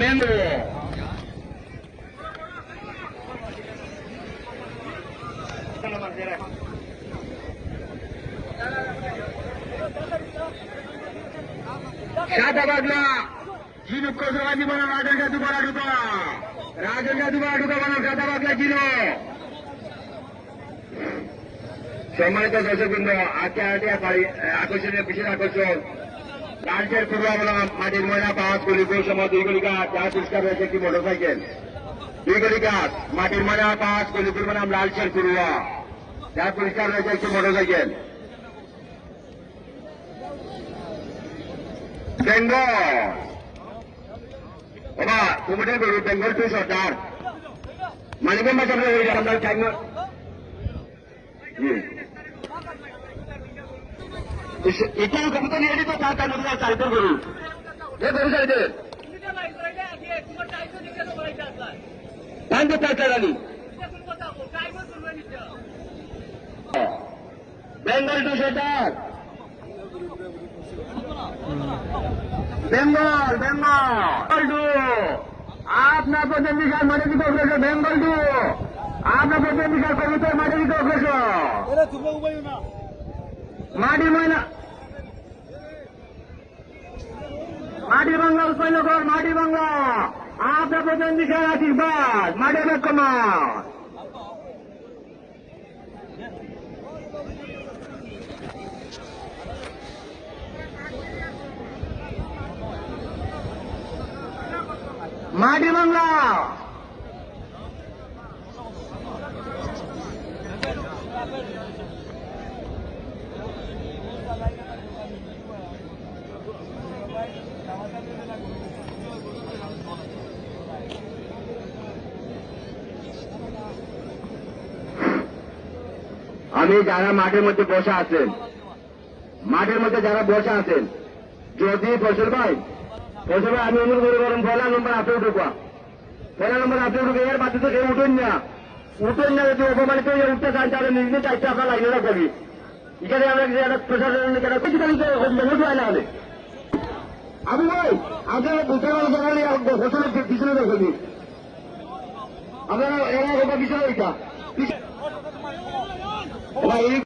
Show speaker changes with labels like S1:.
S1: বেঙ্গল সাদা বাগলা ঝিনুক কসবা জীবন রাজন জাদু করা ঢুকা রাজন জাদু করা ঢুকা বানো সাদা বাগলা ছিল সম্মানিত দর্শকবৃন্দ আজকে আজকে আকর্ষণীয় বিশেষ আকর্ষণ লালচের পূর্ব আমরা মাটির ময়না পাঁচ গলি সময় দুই গলি কাঠ, যা পুরস্কার রয়েছে একটি মোটর সাইকেল দুই গলি কাঠ, মাটির ময়না পাঁচ গলি নাম লালচের পূর্ব যার পুরস্কার রয়েছে একটি মোটর সাইকেল বেঙ্গল। বাবা কুমিটের গরু বেঙ্গল টু সরকার। মানিকেন বাচ্চা আমরা টাইম এটাও কবিতা নিয়ে দিত তার কারণে চারিত গরু। এ গরু ধান তো তার চালানি বেঙ্গল টু সরকার বেঙ্গল বেঙ্গল টু। আপনার প্রথম বিশাল মাঠে দিতে অগ্রসর বেঙ্গল টু। আপনার প্রথম বিশাল কবিতার মাঠে দিতে অগ্রসর। মাটি ময়না মাটি বাংলা উৎপন্নগর মাটি বাংলা আপনার প্রথম বিশাল আশীর্বাদ মাটি কুমার মাটি বাংলা আমি যারা মাঠের মধ্যে বসে আছেন, মাঠের মধ্যে যারা বসে আছেন, যদি ফসল ভাই ফসল ভাই আমি অনুরোধ করে বলুন পয়লা নম্বর আপনি ঢুকা পয়লা নম্বর আপনি ঢুকে, এর বাচ্চা তো কেউ উঠেন না। উঠেন না যদি অপমানিত হয়ে উঠতে চান, তাহলে নিজে চাইতে আপনার লাইনে রাখবি। এখানে আমরা একটা প্রশাসন কেন কিছু খালি মেহনত হয় না হলে। আমি ভাই আপনারা বুঝতে পারেন ফসলের পিছনে দেখেনি আপনারা এরা ওটা পিছনে ওইটা ভাই, এই